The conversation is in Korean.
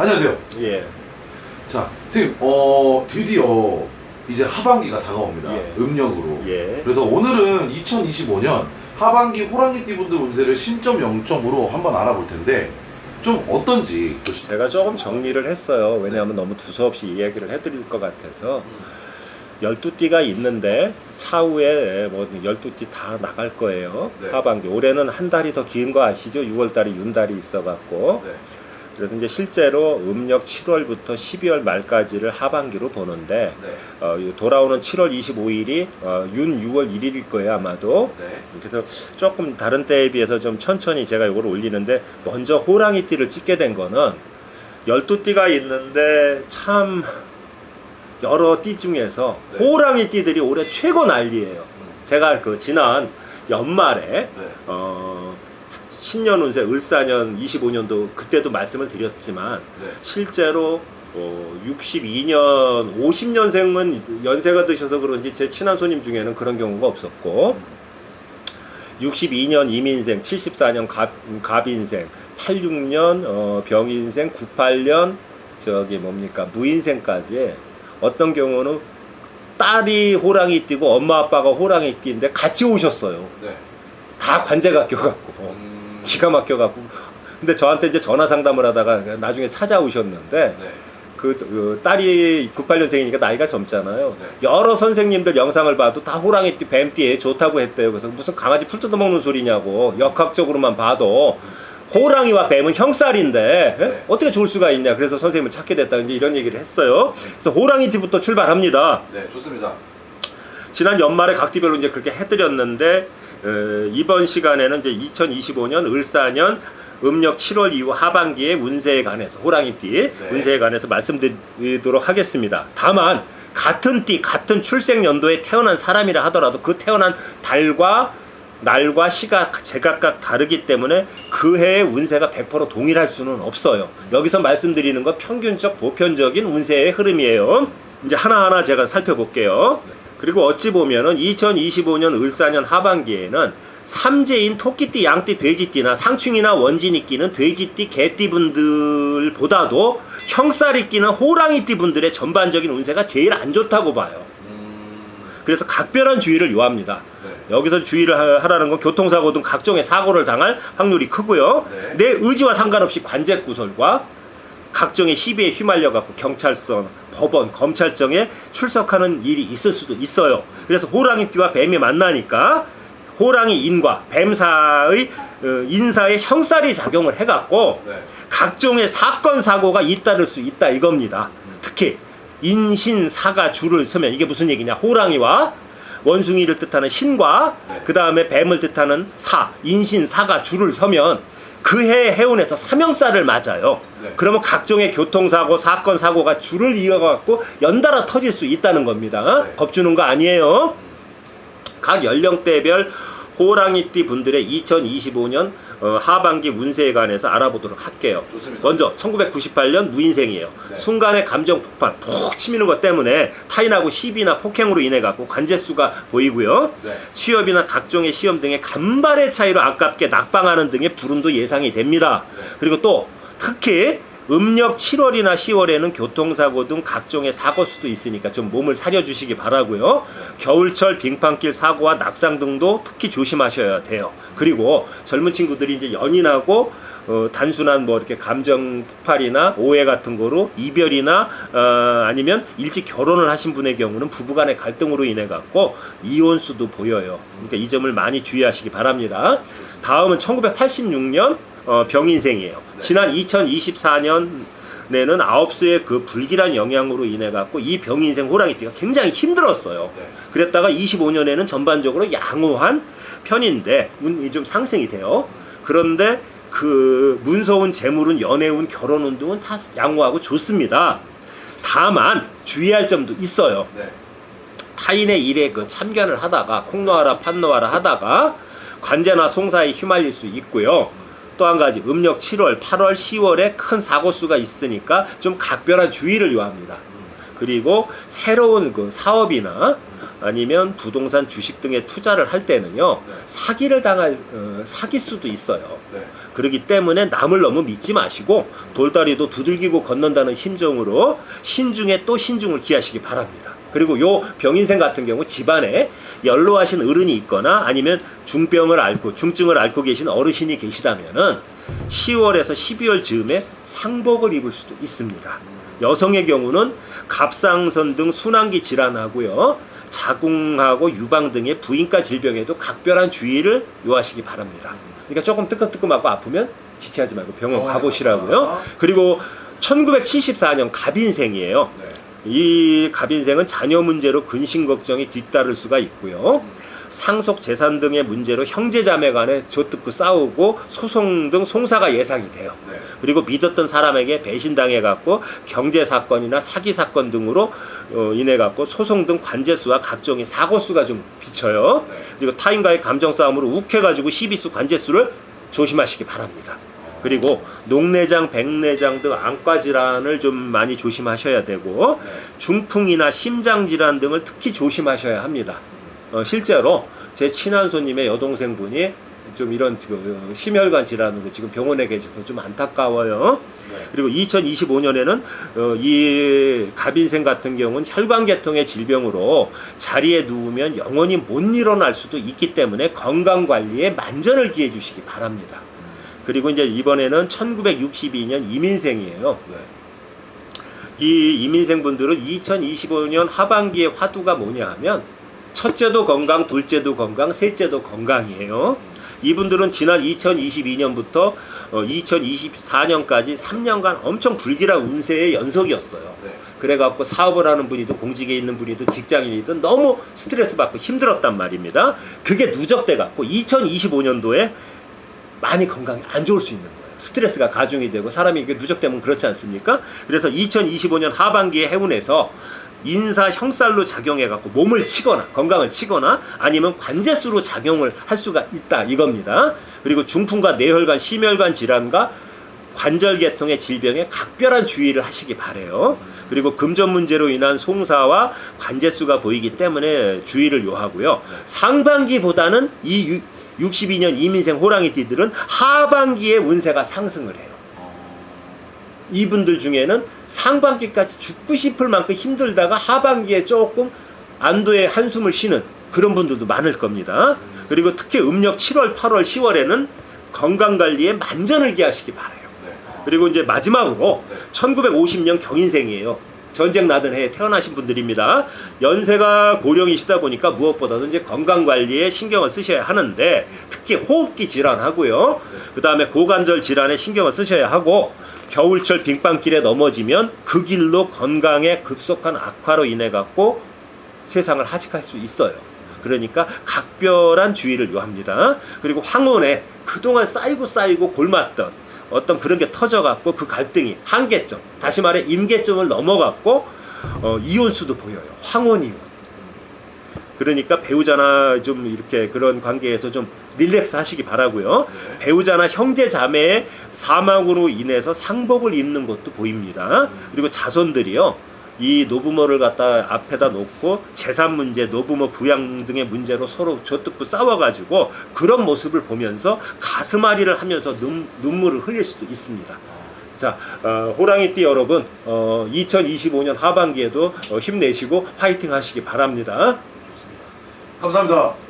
안녕하세요. 예. 자, 선생님, 어, 드디어 이제 하반기가 다가옵니다. 예. 음력으로. 예. 그래서 오늘은 2025년 하반기 호랑이띠 분들 운세를 신점 0점으로 한번 알아볼 텐데 좀 어떤지 제가 조금 정리를 했어요. 왜냐하면 너무 두서없이 이야기를 해드릴 것 같아서. 12띠가 있는데 차후에 뭐 12띠 다 나갈 거예요. 네. 하반기. 올해는 한 달이 더 긴 거 아시죠? 6월 달이 윤달이 있어갖고. 네. 그래서 이제 실제로 음력 7월부터 12월 말까지를 하반기로 보는데 네. 어, 이 돌아오는 7월 25일이 어, 윤 6월 1일일 거예요 아마도. 네. 그래서 조금 다른 때에 비해서 좀 천천히 제가 이걸 올리는데 먼저 호랑이 띠를 찍게 된 거는 12띠가 있는데 참 여러 띠 중에서 네. 호랑이 띠들이 올해 최고 난리예요. 음. 제가 그 지난 연말에 네. 어 신년 운세 을사년 25년도 그때도 말씀을 드렸지만 네. 실제로 어, 62년 50년생은 연세가 드셔서 그런지 제 친한 손님 중에는 그런 경우가 없었고 62년 임인생, 74년 갑, 갑인생, 86년 어, 병인생, 98년 저기 뭡니까 무인생까지 어떤 경우는 딸이 호랑이 띠고 엄마 아빠가 호랑이 띠인데 같이 오셨어요. 네. 다 관제가 껴갖고 음. 기가 막혀갖고 근데 저한테 이제 전화 상담을 하다가 나중에 찾아오셨는데 네. 그, 그 딸이 98년생이니까 나이가 젊잖아요. 네. 여러 선생님들 영상을 봐도 다 호랑이띠, 뱀띠에 좋다고 했대요. 그래서 무슨 강아지 풀 뜯어먹는 소리냐고 역학적으로만 봐도 호랑이와 뱀은 형살인데 예? 네. 어떻게 좋을 수가 있냐. 그래서 선생님을 찾게 됐다. 이제 이런 얘기를 했어요. 그래서 호랑이띠부터 출발합니다. 네. 좋습니다. 지난 연말에 각띠별로 이제 그렇게 해드렸는데 에, 이번 시간에는 이제 2025년 을사년 음력 7월 이후 하반기의 운세에 관해서 호랑이띠 운세에 관해서 말씀드리도록 하겠습니다. 다만 같은 띠 같은 출생 연도에 태어난 사람이라 하더라도 그 태어난 달과 날과 시가 제각각 다르기 때문에 그 해의 운세가 100% 동일할 수는 없어요. 여기서 말씀드리는 건 평균적 보편적인 운세의 흐름이에요. 이제 하나하나 제가 살펴볼게요. 그리고 어찌 보면은 2025년 을사년 하반기에는 삼재인 토끼띠, 양띠, 돼지띠나 상충이나 원진이끼는 돼지띠, 개띠 분들보다도 형살이 끼는 호랑이띠 분들의 전반적인 운세가 제일 안 좋다고 봐요. 음. 그래서 각별한 주의를 요합니다. 네. 여기서 주의를 하- 하라는 건 교통사고 등 각종의 사고를 당할 확률이 크고요. 네. 내 의지와 상관없이 관제 구설과 각종의 시비에 휘말려 갖고 경찰서, 법원, 검찰청에 출석하는 일이 있을 수도 있어요. 그래서 호랑이 띠와 뱀이 만나니까 호랑이 인과 뱀사의 어, 인사의 형살이 작용을 해갖고 네. 각종의 사건 사고가 잇따를 수 있다 이겁니다. 특히 인신 사가 줄을 서면 이게 무슨 얘기냐? 호랑이와 원숭이를 뜻하는 신과 네. 그 다음에 뱀을 뜻하는 사 인신 사가 줄을 서면 그 해 해운에서 삼형살을 맞아요. 네. 그러면 각종의 교통사고 사건 사고가 줄을 이어갖고 연달아 터질 수 있다는 겁니다. 네. 겁주는 거 아니에요. 각 연령대별 호랑이띠 분들의 2025년 어, 하반기 운세에 관해서 알아보도록 할게요. 좋습니다. 먼저 1998년 무인생이에요. 네. 순간의 감정 폭발, 푹 치미는 것 때문에 타인하고 시비나 폭행으로 인해 갖고 관제수가 보이고요. 네. 취업이나 각종의 시험 등의 간발의 차이로 아깝게 낙방하는 등의 불운도 예상이 됩니다. 네. 그리고 또 특히 음력 7월이나 10월에는 교통사고 등 각종의 사고 수도 있으니까 좀 몸을 사려주시기 바라고요. 겨울철 빙판길 사고와 낙상 등도 특히 조심하셔야 돼요. 그리고 젊은 친구들이 이제 연인하고 어, 단순한 뭐 이렇게 감정 폭발이나 오해 같은 거로 이별이나 어, 아니면 일찍 결혼을 하신 분의 경우는 부부간의 갈등으로 인해 갖고 이혼수도 보여요. 그러니까 이 점을 많이 주의하시기 바랍니다. 다음은 1986년 어, 병인생이에요. 네. 지난 2024년에는 아홉 수의 그 불길한 영향으로 인해 갖고 이 병인생 호랑이띠가 굉장히 힘들었어요. 네. 그랬다가 25년에는 전반적으로 양호한 편인데 운이 좀 상승이 돼요. 그런데 그 문서운, 재물운, 연애운, 결혼운 등은 다 양호하고 좋습니다. 다만 주의할 점도 있어요. 네. 타인의 일에 그 참견을 하다가 콩노하라 판노하라 하다가 관제나 송사에 휘말릴 수 있고요. 또 한 가지 음력 7월, 8월, 10월에 큰 사고 수가 있으니까 좀 각별한 주의를 요합니다. 그리고 새로운 그 사업이나 아니면 부동산 주식 등에 투자를 할 때는요 네. 사기를 당할 어, 사기 수도 있어요. 네. 그렇기 때문에 남을 너무 믿지 마시고 돌다리도 두들기고 걷는다는 심정으로 신중에 또 신중을 기하시기 바랍니다. 그리고 요 병인생 같은 경우 집안에 연로하신 어른이 있거나 아니면 중병을 앓고 중증을 앓고 계신 어르신이 계시다면은 10월에서 12월 즈음에 상복을 입을 수도 있습니다. 여성의 경우는 갑상선 등 순환기 질환하고요. 자궁하고 유방 등의 부인과 질병에도 각별한 주의를 요하시기 바랍니다. 그러니까 조금 뜨끔뜨끔하고 아프면 지체하지 말고 병원 어, 가보시라고요. 아. 그리고 1974년 갑인생이에요. 네. 이 갑인생은 자녀 문제로 근심 걱정이 뒤따를 수가 있고요. 상속 재산 등의 문제로 형제 자매 간에 젖듣고 싸우고 소송 등 송사가 예상이 돼요. 네. 그리고 믿었던 사람에게 배신당해 갖고 경제 사건이나 사기 사건 등으로 어, 인해 갖고 소송 등 관제 수와 각종의 사고 수가 좀 비쳐요. 네. 그리고 타인과의 감정 싸움으로 욱해 가지고 시비수 관제 수를 조심하시기 바랍니다. 그리고 녹내장, 백내장 등 안과 질환을 좀 많이 조심하셔야 되고 네. 중풍이나 심장 질환 등을 특히 조심하셔야 합니다. 어, 실제로 제 친한 손님의 여동생 분이 좀 이런 그 심혈관 질환으로 지금 병원에 계셔서 좀 안타까워요. 네. 그리고 2025년에는 어, 이 갑인생 같은 경우는 혈관계통의 질병으로 자리에 누우면 영원히 못 일어날 수도 있기 때문에 건강 관리에 만전을 기해 주시기 바랍니다. 그리고 이제 이번에는 1962년 이민생이에요. 네. 이 이민생 분들은 2025년 하반기의 화두가 뭐냐 하면 첫째도 건강, 둘째도 건강, 셋째도 건강이에요. 이분들은 지난 2022년부터 어, 2024년까지 3년간 엄청 불길한 운세의 연속이었어요. 네. 그래갖고 사업을 하는 분이든 공직에 있는 분이든 직장인이든 너무 스트레스 받고 힘들었단 말입니다. 그게 누적돼 갖고 2025년도에 많이 건강이 안 좋을 수 있는 거예요. 스트레스가 가중이 되고 사람이 이게 누적되면 그렇지 않습니까? 그래서 2025년 하반기에 해운에서 인사 형살로 작용해 갖고 몸을 치거나 건강을 치거나 아니면 관제수로 작용을 할 수가 있다 이겁니다. 그리고 중풍과 뇌혈관, 심혈관 질환과 관절 계통의 질병에 각별한 주의를 하시기 바래요. 그리고 금전 문제로 인한 송사와 관제수가 보이기 때문에 주의를 요하고요. 상반기보다는 이 62년 이민생 호랑이띠들은 하반기에 운세가 상승을 해요. 어, 이분들 중에는 상반기까지 죽고 싶을 만큼 힘들다가 하반기에 조금 안도의 한숨을 쉬는 그런 분들도 많을 겁니다. 그리고 특히 음력 7월, 8월, 10월에는 건강 관리에 만전을 기하시기 바라요. 네. 그리고 이제 마지막으로 네. 1950년 경인생이에요. 전쟁 나던 해에 태어나신 분들입니다. 연세가 고령이시다 보니까 무엇보다도 이제 건강 관리에 신경을 쓰셔야 하는데 특히 호흡기 질환하고요. 그 다음에 고관절 질환에 신경을 쓰셔야 하고 겨울철 빙방길에 넘어지면 그 길로 건강에 급속한 악화로 인해 갖고 세상을 하직할 수 있어요. 그러니까 각별한 주의를 요합니다. 그리고 황혼에 그동안 쌓이고 쌓이고 골맞던 어떤 그런 게 터져갖고 그 갈등이 한계점, 다시 말해 임계점을 넘어갔고 어, 이혼수도 보여요. 황혼 이혼. 그러니까 배우자나 좀 이렇게 그런 관계에서 좀 릴렉스 하시기 바라고요. 네. 배우자나 형제 자매의 사망으로 인해서 상복을 입는 것도 보입니다. 그리고 자손들이요. 이 노부모를 갖다 앞에다 놓고 재산 문제, 노부모 부양 등의 문제로 서로 젖듣고 싸워가지고 그런 모습을 보면서 가슴앓이를 하면서 눈, 눈물을 흘릴 수도 있습니다. 자, 어, 호랑이띠 여러분, 어, 2025년 하반기에도 어, 힘내시고 화이팅 하시기 바랍니다. 감사합니다.